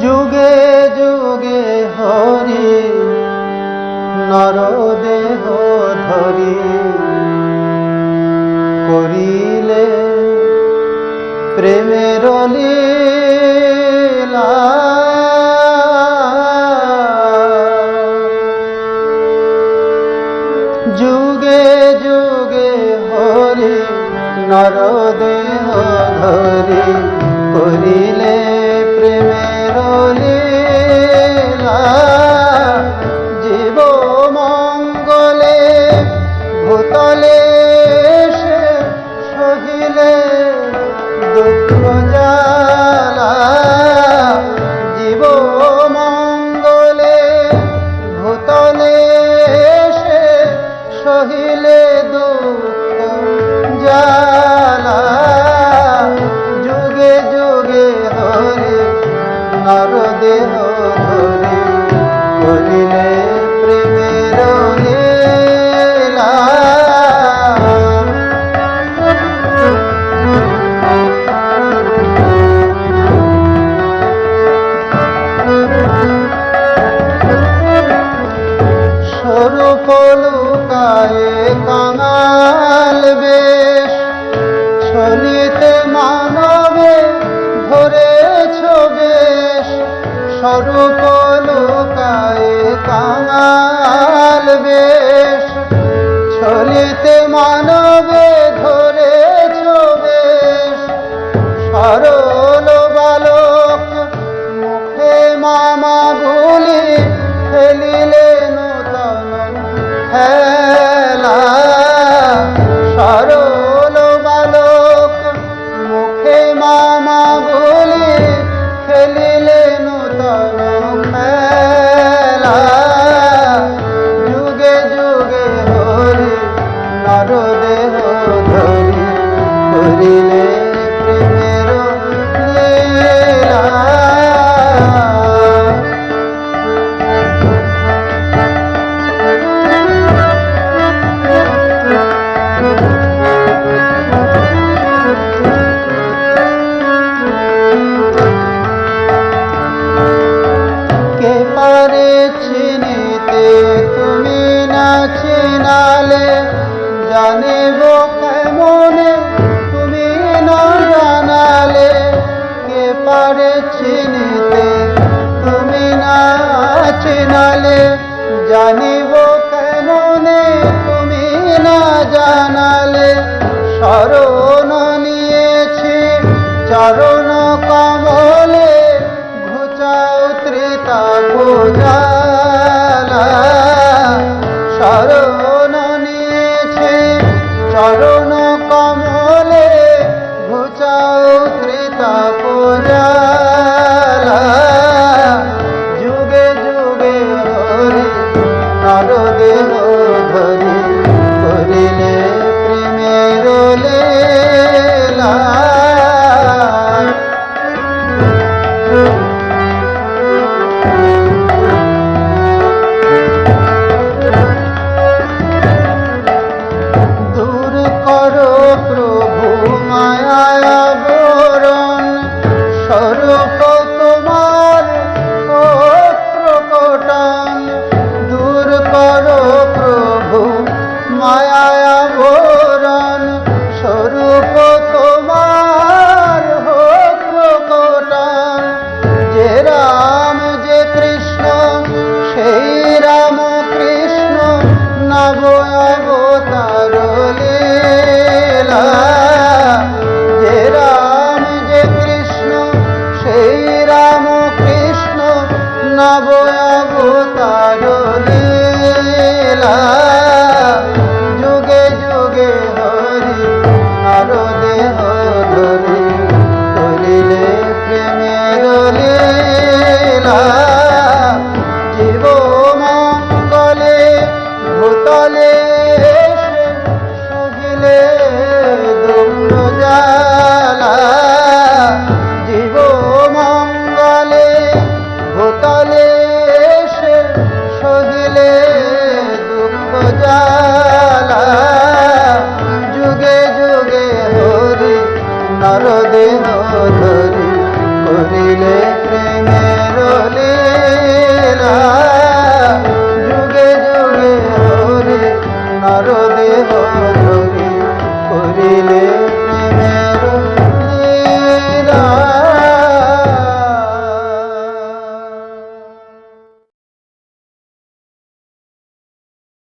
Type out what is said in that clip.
যুগে যুগে হরি নরদেহ ধরি। করিলে প্রেমের যুগে যুগে হরি নরদেহ ধরি। করিলে লুকায় কাঙাল বেশ। শনিতে মানবে ধরেছ বেশ। স্বরূপ লুকায় কাঙাল শনিতে মানবে দেহ ধরি করিলে জানিব কেমনে তুমি না জানালে? শরণ নিয়েছি, চরণ কমলে ঘুচাও ত্রিতা পূজা শরণ নিয়েছি, চরণ কমলে ঘুচাও ত্রিতা